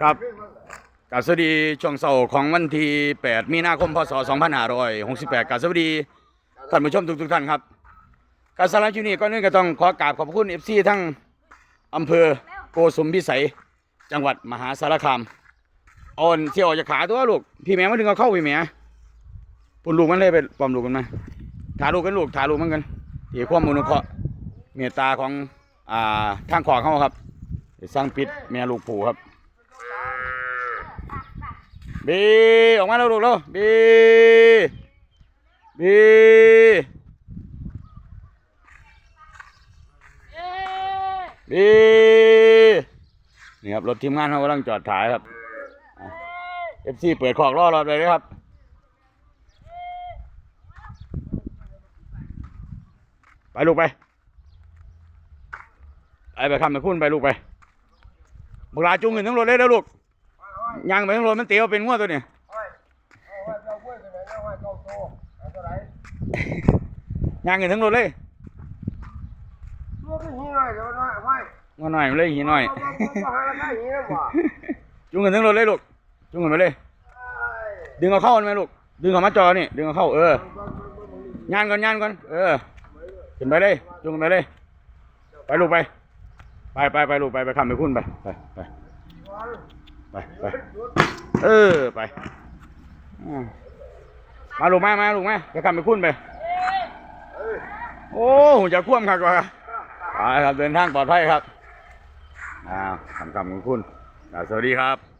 ครับกราสวัสดีช่วงเสาร์ของวันที่ 8 มีนาคม พศ 2568กาบสวัสดีท่านผู้ชมทุกๆท่านครับการสารบชุนี้ก็นึงก็ต้องขอกราบขอบคุณ FC ทั้งอำเภอโกสุมพิสัย จังหวัดมหาสารคามอ่อนเที่ยวจะขาตัวลูก พี่แม่มาถึงเอาเข้าพี่แม่ปุ่นลูกมันเลยไปปลอมลูกกันมาถาลูกกันลูกถาลูกมันกันที่ความมุนุเคราะห์เมตตาของอ่าทางขวาเขาครับสร้างปิดแม่ลูกผูครับ บีออกมาแล้วลูกแล้วบีบีบีนี่ครับรถทีมงานเขากำลังจอดถ่ายครับเอฟซีเปิดขอกล่อรอเลยนะครับไปลูกไปไปไปคำไปคุ้นไปลูกไปบุราจุงเงินทั้งรถเลยแล้วลูก ยางไปทั้งรถมันเตียวเป็นงวดตัวนี้ยางเงินทั้งรถเลยงวดหน่อยมันเลยหีหน่อยจุงเงินทั้งรถเลยลูกจุงเงินไปเลย ดึงเอาเข้ามันไหมลูกดึงเอามาจอนี่ดึงเอาเข้าเออยานก่อนยานก่อนเออขึ้นไปเลยจุงขึ้นไปเลย ไปลูกไป ไปไปไปลูกไปไปคำไปคุ้นไปไปไป ไปไปเออไปมาลูกมามาลูกมาจะกลับไปคุ้นไปโอ้หจะคว่ำครับก่อนไปครับเดินทางปลอดภัยครับอ้าวคำคำของคุณสวัสดีครับ